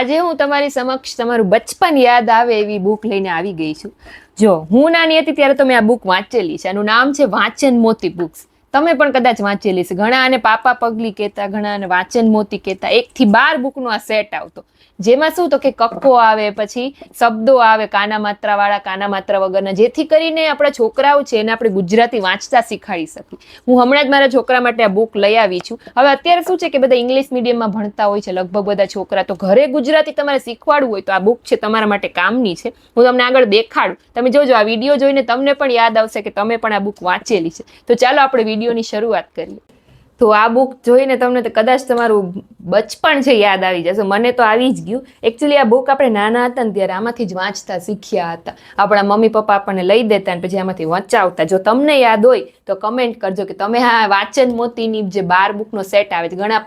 આજે હું તમારી સમક્ષ તમારું બચપન યાદ આવે એવી બુક લઈને આવી ગઈ છું. જો હું નાની હતી ત્યારે તો મેં આ બુક વાંચેલી છે. આનું નામ છે વાંચન મોતી બુક્સ તમે પણ કદાચ વાંચેલી છે. ઘણા અને પાપા પગલી કહેતા, ઘણા અને વાંચન મોતી કહેતા. એકથી બાર બુકનો આ સેટ આવતો. જેમાં શું તો કે કક્કો આવે, પછી શબ્દો આવે, કાના માત્રા વાળા, કાના માત્રા વગરના. જેથી કરીને આપણા છોકરાઓ છે એને આપણે ગુજરાતી વાંચતા શીખવાડી શકીએ. હું હમણાં જ મારા છોકરા માટે આ બુક લઈ આવી છું. હવે અત્યારે શું છે કે બધા ઇંગ્લિશ મીડિયમમાં ભણતા હોય છે, લગભગ બધા છોકરા. તો ઘરે ગુજરાતી તમારે શીખવાડવું હોય તો આ બુક છે તમારા માટે કામની છે. હું તમને આગળ દેખાડું. તમે જોજો, આ વીડિયો જોઈને તમને પણ યાદ આવશે કે તમે પણ આ બુક વાંચેલી છે. તો ચાલો આપણે વિડીયોની શરૂઆત કરીએ તો આ બુક જોઈને તમને તો કદાચ તમારું બચપણ છે યાદ આવી જશે. મને તો આવી જ ગયું. એકચ્યુઅલી આ બુક આપણે નાના હતા ને ત્યારે આમાંથી જ વાંચતા શીખ્યા હતા. આપણા મમ્મી પપ્પા આપણને લઈ દેતા ને પછી આમાંથી વંચાવતા. જો તમને યાદ હોય તો કમેન્ટ કરજો કે તમે હા, વાંચન મોતીની જે બાર બુકનો સેટ આવે છે, ઘણા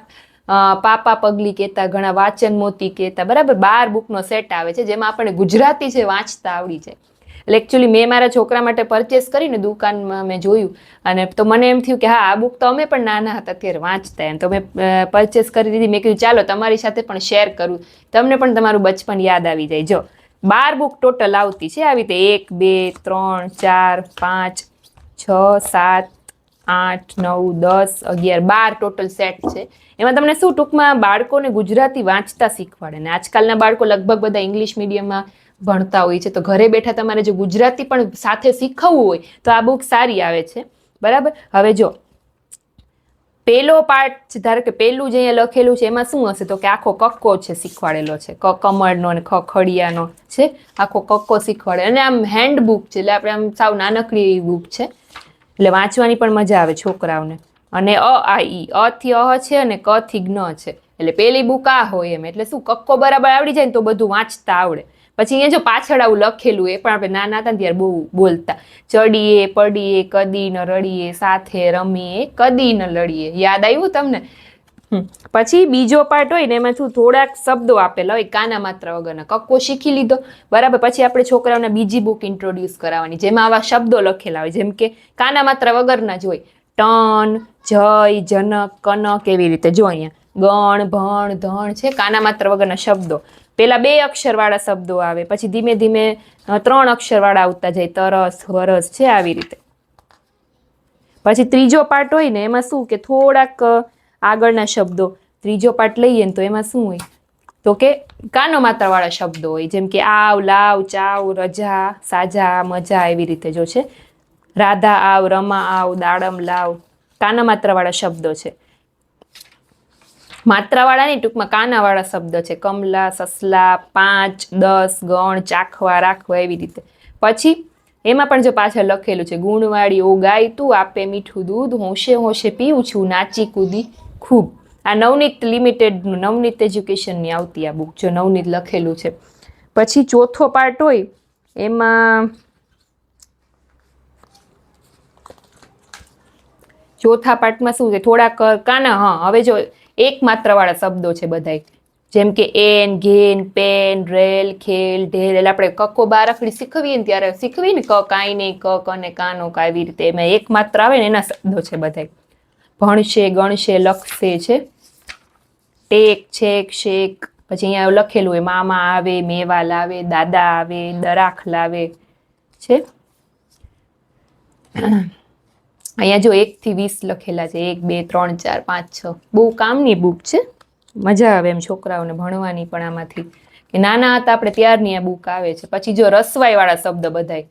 પાપા પગલી કહેતા, ઘણા વાંચન મોતી કહેતા, બરાબર બાર બુકનો સેટ આવે છે, જેમાં આપણને ગુજરાતી છે વાંચતા આવડી જાય. એટલે એકચ્યુઅલી મેં મારા છોકરા માટે પરચેસ કરીને દુકાનમાં મેં જોયું. અને તો મને એમ થયું કે હા, આ બુક તો અમે પણ નાના હતા ત્યારે વાંચતા એમ. તો મેં પરચેસ કરી દીધી. મેં કીધું, ચાલો, તમારી સાથે પણ શેર કરું. તમને પણ તમારું બચપન યાદ આવી જાય. જો, બાર બુક ટોટલ આવતી છે આવી રીતે. એક, બે, ત્રણ, ચાર, પાંચ, છ, સાત, આઠ, નવ, દસ, અગિયાર, બાર ટોટલ સેટ છે. એમાં તમને શું ટૂંકમાં બાળકોને ગુજરાતી વાંચતા શીખવાડે. ને આજકાલના બાળકો લગભગ બધા ઇંગ્લિશ મીડિયમમાં ભણતા હોય છે, તો ઘરે બેઠા તમારે જો ગુજરાતી પણ સાથે શીખવવું હોય, તો આ બુક સારી આવે છે. બરાબર? હવે જો, પેલો પાર્ટ ધારો કે પેલું જે અહીંયા લખેલું છે, એમાં શું હશે? તો કે આખો કક્કો છે, શીખવાડેલો છે. ક, કમળનો અને ખ, ખડિયાનો છે, આખો કક્કો શીખવાડે. અને આમ હેન્ડ બુક છે, એટલે આપણે આમ સાવ નાનકડી એવી બુક છે. એટલે વાંચવાની પણ મજા આવે છોકરાઓને. અને અ, આ, ઈ. અ થી અહ છે અને ક થી જ્ઞ છે. એટલે પેલી બુક આ હોય એમ. એટલે શું, કક્કો બરાબર આવડી જાય ને તો બધું વાંચતા આવડે. પછી અહીંયા જો પાછળ આવું લખેલું એ પણ આપણે નાના હતા ત્યારે બહુ બોલતા. ચડીએ, પડીએ, કદી ન રડીએ, સાથે રમીએ, કદી ન લડીએ. યાદ આવ્યું તમને. પછી બીજો પાર્ટ હોય ને એમાં શું થોડાક શબ્દો આપેલા હોય, કાના માત્ર વગરના. કક્કો શીખી લીધો. બરાબર, પછી આપણે છોકરાઓને બીજી બુક ઇન્ટ્રોડ્યુસ કરાવવાની. જેમાં આવા શબ્દો લખેલા હોય, જેમ કે કાના માત્ર વગરના જ હોય. ટન, જય, જનક, કનક એવી રીતે. જો અહીંયા ગણ, ભણ, ધણ છે, કાના માત્ર વગરના શબ્દો. પેલા બે અક્ષરવાળા શબ્દો આવે, પછી ધીમે ધીમે ત્રણ અક્ષરવાળા આવતા જાય, તરસ, વરસ છે આવી રીતે. પછી ત્રીજો પાર્ટ હોય ને, એમાં શું કે થોડાક આગળના શબ્દો. ત્રીજો પાર્ટ લઈએ ને તો એમાં શું હોય? તો કે કાનો માત્રાવાળા શબ્દો હોય, જેમ કે આવ, લાવ, ચાવ, રજા, સાજા, મજા એવી રીતે જો છે. રાધા આવ, રમા આવ, દાડમ, લાવ. કાના માત્રાવાળા શબ્દો છે. માત્રાવાળા ટૂંકમાં કાનાવાળા શબ્દ છે. કમલા, સસલા, પાંચ, દસ, ગણ, ચાખવા, રાખવા એવી રીતે. પછી એમાં પણ જો પાછળ લખેલું છે, ગુણવાળી ઓગાય ગાય તું આપે મીઠું દૂધ, હોંશે હોંશે પીવું છું, નાચી કૂદી ખૂબ. આ નવનીત લિમિટેડનું, નવનીત એજ્યુકેશનની આવતી આ બુક, જો નવનીત લખેલું છે. પછી ચોથો પાર્ટ હોય, એમાં ચોથા પાર્ટમાં શું છે? થોડાક કાના, હા, હવે જો એક માત્રાવાળા શબ્દો છે બધાય. જેમ કે એન, ઘેન, પેન, રેલ, ખેલ, ઢેલ, એટલે આપણે કક્કો બારકડી શીખવીએ ને ત્યારે શીખવીએ ને ક, કાંઈ નહીં, ક ક ને કાનો ક આવી રીતે એમાં એક માત્ર આવે ને એના શબ્દો છે બધાય. ભણશે, ગણશે, લખશે છે. ટેક, છેક, શેક. પછી અહીંયા લખેલું હોય, મામા આવે, મેવા લાવે, દાદા આવે, દરાખ લાવે છે. અહીંયા જો એકથી વીસ લખેલા છે, એક, બે, ત્રણ, ચાર, પાંચ, છ. બહુ કામની બુક છે. મજા આવે એમ છોકરાઓને ભણવાની પણ આમાંથી. કે નાના હતા આપણે ત્યારની આ બુક આવે છે. પછી જો રસવાઈવાળા શબ્દ બધાય.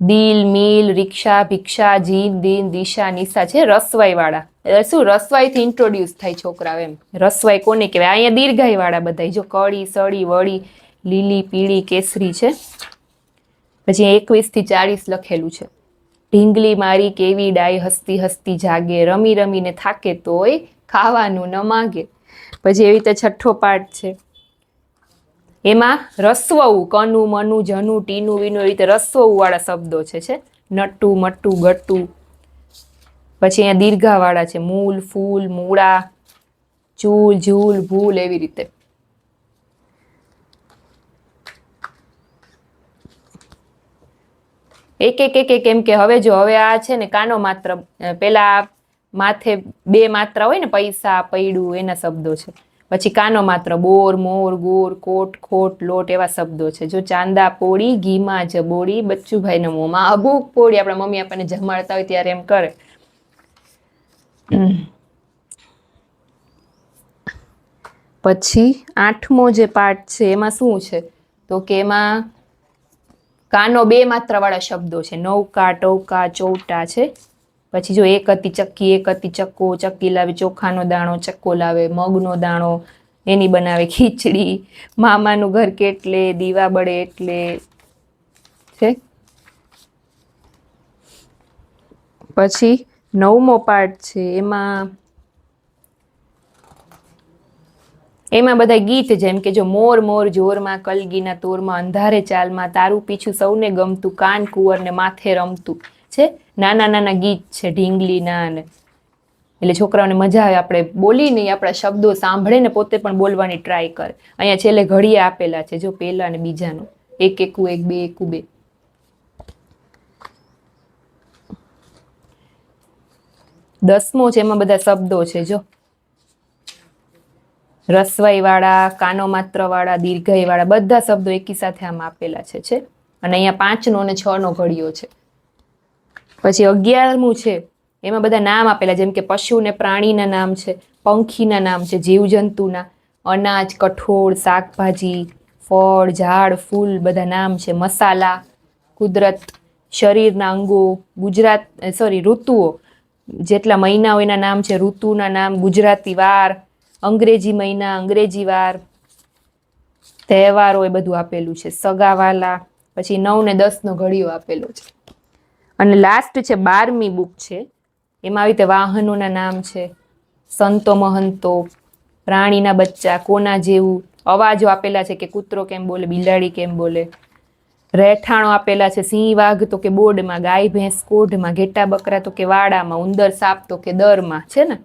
દિલ, મિલ, રિક્ષા, ભિક્ષા, જીન, દિન, દિશા, નિશા છે રસવાઈ વાળા શું રસવાઈથી ઇન્ટ્રોડ્યુસ થાય છોકરાઓ એમ. રસવાઈ કોને કહેવાય? અહીંયા દીર્ઘાઈવાળા બધાય. જો કળી, સળી, વળી, લીલી, પીળી, કેસરી છે. પછી એકવીસથી ચાળીસ લખેલું છે. ઢીંગલી મારી કેવી ડાય હસતી હસતી જાગે, રમી રમીને થાકે તોય ખાવાનું ન માગે. પછી એવી રીતે છઠ્ઠો પાઠ છે. એમાં રસ્વવું કનું, મનું, જનું, ટીનું, વીનું, એવી રીતે રસવવું વાળા શબ્દો છે છે. નટ્ટુ, મટ્ટુ, ગટ્ટુ. પછી અહીંયા દીર્ઘાવાળા છે. મૂલ, ફૂલ, મૂળા, ચૂલ, ઝૂલ, ભૂલ એવી રીતે. એક એક એક એક એમ કે હવે જો, હવે આ છે ને કાનો માત્ર પહેલાં માથે બે માત્રા હોય ને પૈસા પૈડું એના શબ્દો છે. પછી કાનો માત્ર, બોર, મોર, ગોર, કોટ, ખોટ, લોટ એવા શબ્દો છે. જો ચાંદા પોળી, ઘીમાં જબોળી બચ્ચુભાઈના મોંમાં અબુક પોળી આપણા મમ્મી આપણને જમાડતા હોય ત્યારે એમ કરે. પછી આઠમો જે પાઠ છે, એમાં શું છે? તો કે એમાં કાનો બે માત્રાવાળા શબ્દો છે. નૌકા, ટૌકા, ચોટા છે. પછી જો એક હતી ચક્કી, એક હતી ચક્કો, ચક્કી લાવે ચોખાનો દાણો, ચક્કો લાવે મગનો દાણો, એની બનાવે ખીચડી, મામાનું ઘર કેટલે, દીવા બળે એટલે, છે? પછી નવમો પાર્ટ છે. એમાં એમાં બધા ગીત જેમ કે જો મોર મોર જોરમાં કલગીના તોરમાં અંધારે ચાલમાં તારું પીછું સૌને ગમતું, કાન કુંવરને માથે રમતું. છે? નાના નાના ગીત છે ઢીંગલીના ને એટલે છોકરાઓને મજા આવે આપણે બોલી નહીં આપણા શબ્દો સાંભળે ને પોતે પણ બોલવાની ટ્રાય કરે. અહીંયા છેલ્લે ઘડીએ આપેલા છે જો પહેલા ને બીજાનું. એક એકુ, એક બે એકું, બે. દસમો છે એમાં બધા શબ્દો છે જો. રસવાઈ વાળા કાનો માત્ર વાળા દીર્ઘય વાળા બધા શબ્દો એકી આમ આપેલા છે છે? અને અહીંયા પાંચનો અને છ નો ઘડિયો છે. પછી અગિયારમું છે, એમાં બધા નામ આપેલા, જેમ કે પશુ ને પ્રાણીના નામ છે, પંખીના નામ છે, જીવજંતુના, અનાજ, કઠોળ, શાકભાજી, ફળ, ઝાડ, ફૂલ બધા નામ છે, મસાલા, કુદરત, શરીરના અંગો, ગુજરાત સોરી ઋતુઓ, જેટલા મહિનાઓ એના નામ છે, ઋતુના નામ, ગુજરાતી વાર અંગ્રેજી મહિના, અંગ્રેજી વાર તહેવારો એ બધું આપેલું છે. સગાવાલા, પછી નવ ને દસનો ઘડીઓ આપેલો છે. અને લાસ્ટ છે બારમી બુક છે. એમાં આવી રીતે વાહનોના નામ છે. સંતો મહંતો પ્રાણીના બચ્ચા, કોના જેવું અવાજો આપેલા છે કે કૂતરો કેમ બોલે, બિલાડી કેમ બોલે. રહેઠાણો આપેલા છે, સિંહ વાઘ તો કે બોર્ડમાં ગાય ભેંસ કોઢમાં, ઘેટા બકરા તો કે વાડામાં, ઉંદર સાપ તો કે દરમાં, છે ને?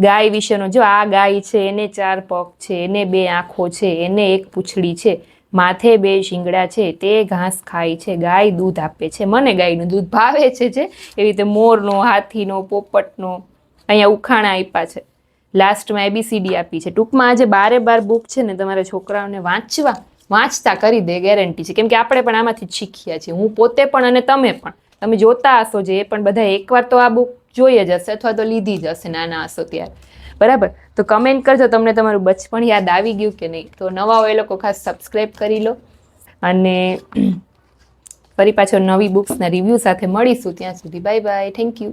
ગાય વિશેનો, જો આ ગાય છે, એને ચાર પગ છે, એને બે આંખો છે, એને એક પૂંછડી છે, માથે બે શિંગડા છે, તે ઘાસ ખાય છે, ગાય દૂધ આપે છે. મને ગાયનું દૂધ ભાવે છે જે. એવી રીતે મોરનો, હાથીનો, પોપટનો અહીંયા ઉખાણા આપ્યા છે. લાસ્ટમાં એબીસીડી આપી છે. ટૂંકમાં આજે બારે બાર બુક છે ને, તમારા છોકરાઓને વાંચવા, વાંચતા કરી દે ગેરંટી છે. કેમ કે આપણે પણ આમાંથી જ શીખ્યા છીએ. હું પોતે પણ અને તમે પણ. તમે જોતા હશો જે, પણ બધા એકવાર તો આ બુક જોઈ જ હશે અથવા તો લીધી જ હશે નાના હશો ત્યારે. બરાબર? તો કમેન્ટ કરજો, તમને તમારું બચપણ યાદ આવી ગયું કે નહીં? તો નવા હોય એ લોકો ખાસ સબસ્ક્રાઈબ કરી લો. અને ફરી પાછો નવી બુક્સના રિવ્યૂ સાથે મળીશું ત્યાં સુધી. Bye bye thank you